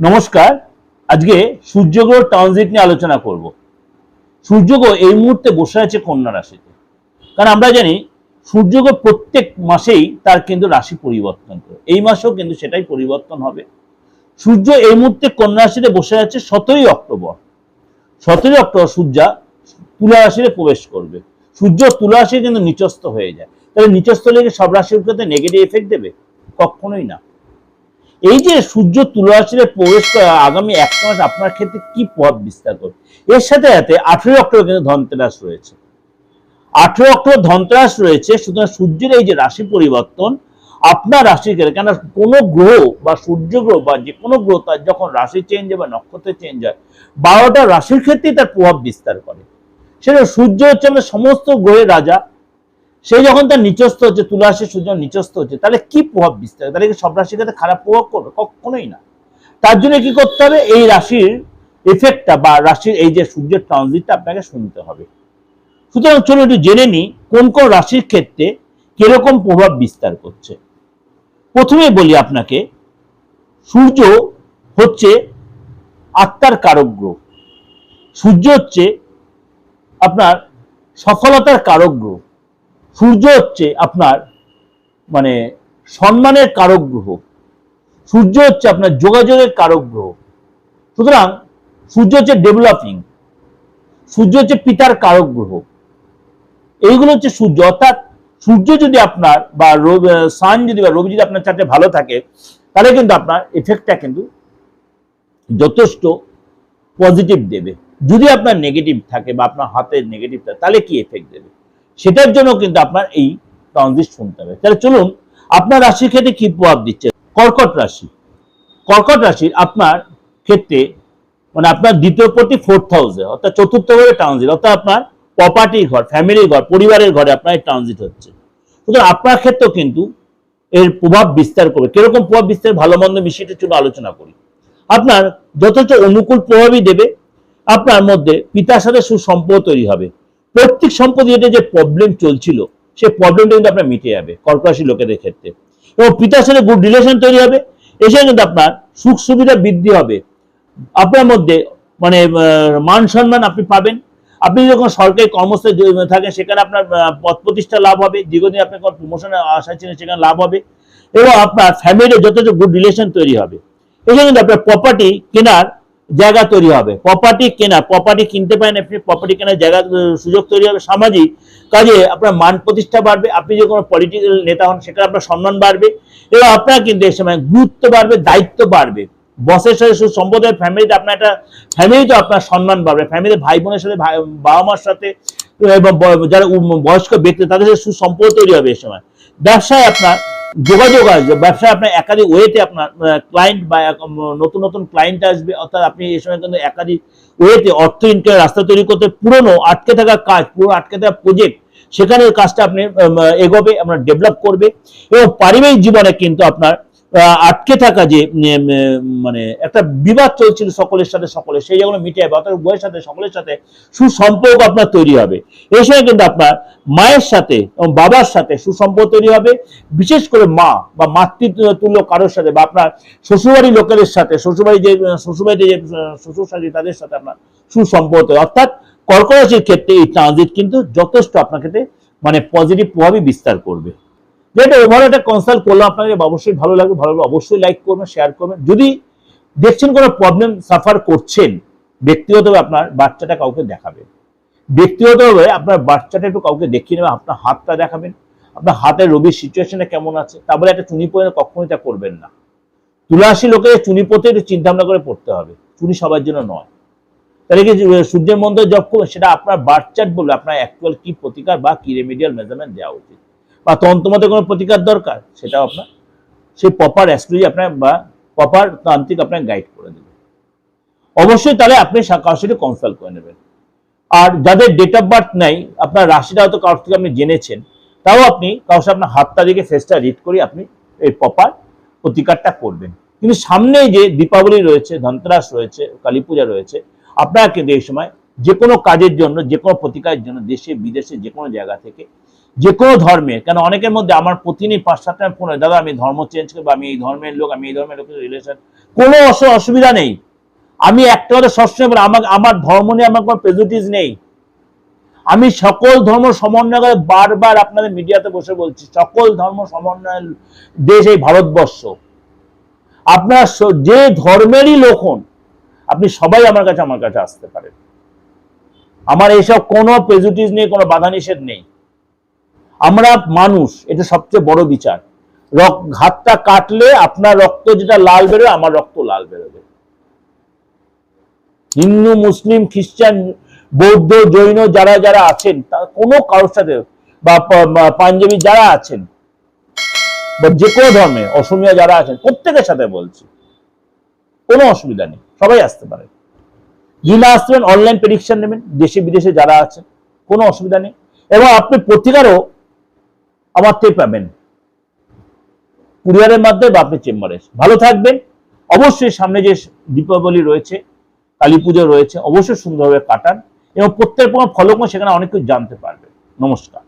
নমস্কার, আজকে সূর্যগ্রহ ট্রানজিট নিয়ে আলোচনা করব। সূর্যগ্রহ এই মুহূর্তে বসে আছে কন্যা রাশিতে। কারণ আমরা জানি, সূর্যগ্রহ প্রত্যেক মাসেই তার কিন্তু রাশি পরিবর্তন করে। এই মাসেও কিন্তু সেটাই পরিবর্তন হবে। সূর্য এই মুহূর্তে কন্যা রাশিতে বসে আছে সতেরোই অক্টোবর। সতেরোই অক্টোবর সূর্যা তুলা রাশিতে প্রবেশ করবে। সূর্য তুলা রাশি কিন্তু নিচস্থ হয়ে যায়। তাহলে নিচস্থ লেগে সব রাশির ক্ষেত্রে নেগেটিভ এফেক্ট দেবে? কখনোই না। এই যে সূর্য তুলা প্রবেশ করে আগামী এক মাস আপনার ক্ষেত্রে কি প্রভাব বিস্তার করবে? এর সাথে সাথে আঠেরোই অক্টোবর কিন্তু ধনতেরাস রয়েছে। আঠেরো অক্টোবর ধনতেরাস রয়েছে, সুতরাং সূর্যের এই যে রাশি পরিবর্তন, আপনার রাশি কেন কেন কোনো গ্রহ বা সূর্য গ্রহ বা যে কোনো গ্রহ তার যখন রাশি চেঞ্জ হয় বা নক্ষত্র চেঞ্জ হয়, বারোটা রাশির ক্ষেত্রেই তার প্রভাব বিস্তার করে। সেটা সূর্য হচ্ছে আমাদের সমস্ত গ্রহের রাজা সে যখন তার নিচস্থ হচ্ছে তুলা রাশি সূর্য নিচস্থ হচ্ছে, তাহলে কি প্রভাব বিস্তার তাহলে সব রাশির ক্ষেত্রে খারাপ প্রভাব করবে? কখনোই না। তার জন্য কি করতে হবে? এই রাশির এফেক্টটা বা রাশির এই যে সূর্যের ট্রানজিটটা আপনাকে শুনতে হবে। সুতরাং চলুন একটু জেনে নিই, কোন কোন রাশির ক্ষেত্রে কীরকম প্রভাব বিস্তার করছে? প্রথমে বলি আপনাকে, সূর্য হচ্ছে আত্মার কারক গ্রহ। সূর্য হচ্ছে আপনার সফলতার কারক গ্রহ। সূর্য হচ্ছে আপনার মানে সম্মানের কারক গ্রহ। সূর্য হচ্ছে আপনার যোগাযোগের কারক গ্রহ। সুতরাং সূর্য হচ্ছে ডেভেলপিং সূর্য হচ্ছে পিতার কারক গ্রহ। এইগুলো হচ্ছে সূর্য। অর্থাৎ সূর্য যদি আপনার বা সান যদি বা রবি যদি আপনার চারটে ভালো থাকে, তাহলে কিন্তু আপনার এফেক্টটা কিন্তু যথেষ্ট পজিটিভ দেবে। যদি আপনার নেগেটিভ থাকে বা আপনার হাতের নেগেটিভ থাকে, তাহলে কি এফেক্ট দেবে? সেটার জন্য কিন্তু আপনার এই ট্রানজিট শুনতে হবে। তাহলে চলুন, আপনার রাশির ক্ষেত্রে কি প্রভাব দিচ্ছে? কর্কট রাশি। কর্কট রাশির আপনার ক্ষেত্রে মানে আপনার দ্বিতীয় প্রতি ফোর্থ হাউসে অর্থাৎ চতুর্থ ঘরে ট্রানজিট অর্থাৎ আপনার প্রপার্টি ঘর ফ্যামিলির ঘর, পরিবারের ঘরে আপনার এই ট্রানজিট হচ্ছে। সুতরাং আপনার ক্ষেত্রেও কিন্তু এর প্রভাব বিস্তার করবে। কীরকম প্রভাব বিস্তার? ভালো মন্দ মিশিয়ে চলে আলোচনা করি। আপনার যথেষ্ট অনুকূল প্রভাবই দেবে। আপনার মধ্যে পিতার সাথে সুসম্পর্ক তৈরি হবে। প্রত্যেক সম্পত্তি এটা যে প্রবলেম চলছিল, সেই প্রবলেমটা কিন্তু আপনার মিটে যাবে কর্করাশি লোকেদের ক্ষেত্রে। এবং পিতার সাথে গুড রিলেশন তৈরি হবে, এসে কিন্তু আপনার সুখ সুবিধা বৃদ্ধি হবে। আপনার মধ্যে মানে মান সম্মান আপনি পাবেন। আপনি যখন সরকারি কর্মস্থলে থাকেন, সেখানে আপনার পদ প্রতিষ্ঠা লাভ হবে। দীর্ঘদিন আপনার কোনো প্রমোশনের আশা ছিলেন সেখানে লাভ হবে। এবং আপনার ফ্যামিলির যথেষ্ট গুড রিলেশন তৈরি হবে। এখানে কিন্তু আপনার প্রপার্টি কেনার জায়গা তৈরি হবে। প্রপার্টি কেনা প্রপার্টি কিনতে পারেন আপনি প্রপার্টি কেনার জায়গা সুযোগ তৈরি হবে সামাজিক। কাজে আপনার মান প্রতিষ্ঠা বাড়বে, আপনি যে কোনো পলিটিক্যাল নেতা হন, সেখানে আপনার সম্মান বাড়বে এবং আপনার কিন্তু এই সময় গুরুত্ব বাড়বে, দায়িত্ব বাড়বে। বসের সাথে সুসম্প্রদায় ফ্যামিলিতে আপনার একটা ফ্যামিলিতে আপনার সম্মান বাড়বে। ফ্যামিলিতে ভাই বোনের সাথে বাবা মার সাথে, এবং যারা বয়স্ক ব্যক্তি, তাদের সাথে সুসম্পর্ক তৈরি হবে এই সময়। ব্যবসায় আপনার যোগাযোগ আসবে ব্যবসা আপনার একাধিক ওয়েতে আপনার ক্লায়েন্ট বা নতুন নতুন ক্লায়েন্ট আসবে, অর্থাৎ আপনি এই সময় কিন্তু একাধিক ওয়েতে অর্থ ইনকামের রাস্তা তৈরি করতে পুরনো, আটকে থাকা কাজ পুরো আটকে থাকা প্রজেক্ট সেখানে কাজটা আপনি এগোবে, আপনার ডেভেলপ করবে এবং পারিবারিক জীবনে কিন্তু আপনার আটকে থাকা যে মানে একটা বিবাদ চলছিল সকলের সাথে, সকলের সেই যেগুলো মিটে যাবে অর্থাৎ উভয়ের সাথে, সকলের সাথে সুসম্পর্ক আপনার তৈরি হবে। এই সময় কিন্তু আপনার মায়ের সাথে এবং বাবার সাথে সুসম্পর্ক তৈরি হবে। বিশেষ করে মা বা মাতৃতুল্য কারোর সাথে বা আপনার শ্বশুরবাড়ির লোকেদের সাথে শ্বশুরবাড়ি যে শ্বশুরবাড়িতে যে, শ্বশুর শাশুড়ি, তাদের সাথে আপনার সুসম্পর্ক। অর্থাৎ কর্কট রাশির ক্ষেত্রে এই ট্রানজিট কিন্তু যথেষ্ট আপনার ক্ষেত্রে মানে পজিটিভ প্রভাবই বিস্তার করবে। যেটা ওভার একটা কনসাল্ট করলাম আপনাকে অবশ্যই ভালো লাগবে ভালো লাগবে অবশ্যই লাইক করবেন শেয়ার করবেন। যদি দেখছেন কোনো প্রবলেম সাফার করছেন, ব্যক্তিগতভাবে আপনার বাচ্চাটা কাউকে দেখাবেন। ব্যক্তিগতভাবে আপনার বাচ্চাটা একটু কাউকে দেখিয়ে নেবেন, আপনার হাতটা দেখাবেন। আপনার হাতের রবির সিচুয়েশনে কেমন আছে তারপরে একটা চুনি পরে কখনোই তা করবেন না। তুলাসী লোকে চুনি পড়তে একটু চিন্তা ভাবনা করে পড়তে হবে, চুনি সবার জন্য নয়। তাহলে কি সূর্যের মন্ত্র জপ করবেন, সেটা আপনার বার্চার্ট বলবে, আপনার অ্যাকচুয়াল কি প্রতিকার বা কি রেমিডিয়াল মেজারমেন্ট দেওয়া উচিত। বা তন্ত্রমতে কোনো প্রতিকার দরকার, সেটাও আপনার। সেই প্রপার অ্যাস্ট্রোলজি আপনার বা প্রপার তান্ত্রিক আপনার গাইড করে দেবে। অবশ্যই তাহলে আপনি কারোর সাথে কনসাল্ট করে নেবেন। আর যাদের ডেট অফ বার্থ নেই, আপনার রাশিটা হয়তো কারোর থেকে আপনি জেনেছেন, তাও আপনি কারোর সাথে আপনার হাতটা দিকে ফেসটা রিড করে আপনি এই প্রপার প্রতিকারটা করবেন। কিন্তু সামনে যে দীপাবলি রয়েছে, ধনতেরাস রয়েছে, কালী পূজা রয়েছে আপনারা কিন্তু এই সময় যে কোনো কাজের জন্য যে কোনো প্রতিকারের জন্য দেশে, বিদেশে যে কোনো জায়গা থেকে যে কোনো ধর্মে কেন অনেকের মধ্যে আমার প্রতিদিন পাঁচ সাতটা ফোন হয় দাদা আমি ধর্ম চেঞ্জ করব আমি এই ধর্মের লোক আমি এই ধর্মের লোকের রিলেশন কোনো অস- অসুবিধা নেই। আমি একটা কথা সবসময় বলি, আমার আমার ধর্ম নিয়ে আমার কোনো প্রেজুটিস নেই। আমি সকল ধর্ম সমন্বয় করে বারবার আপনাদের মিডিয়াতে বসে বলছি সকল ধর্ম সমন্বয়ের দেশ এই ভারতবর্ষ। আপনার যে ধর্মেরই লোক হন আপনি সবাই আমার কাছে আমার কাছে আসতে পারেন। আমার এইসব কোনো প্রেজুটিস নেই কোনো বাধা নিষেধ নেই। আমরা মানুষ, এটা সবচেয়ে বড় বিচার। রক- হাতটা কাটলে আপনার রক্ত যেটা লাল বেরোবে আমার রক্ত লাল বেরোবে। হিন্দু, মুসলিম, খ্রিস্টান, বৌদ্ধ, জৈন যারা যারা আছেন, তার কোনো কারোর সাথে বা পাঞ্জাবি যারা আছেন, বা যে কোনো ধর্মে, অসমীয়া যারা আছেন, প্রত্যেকের সাথে বলছি, কোনো অসুবিধা নেই, সবাই আসতে পারে। যিনি আসবেন অনলাইন প্রেডিকশন নেবেন দেশে বিদেশে যারা আছেন, কোনো অসুবিধা নেই। এবং আপনি প্রতিকারও আমার থেকে পাবেন। কুরিয়ারের মাধ্যমে বা আপনি চেম্বারে ভালো থাকবেন। অবশ্যই সামনে যে দীপাবলি রয়েছে, কালী পুজো রয়েছে, অবশ্যই সুন্দরভাবে কাটান এবং প্রত্যেক ফলো সেখানে অনেক কিছু জানতে পারবে নমস্কার।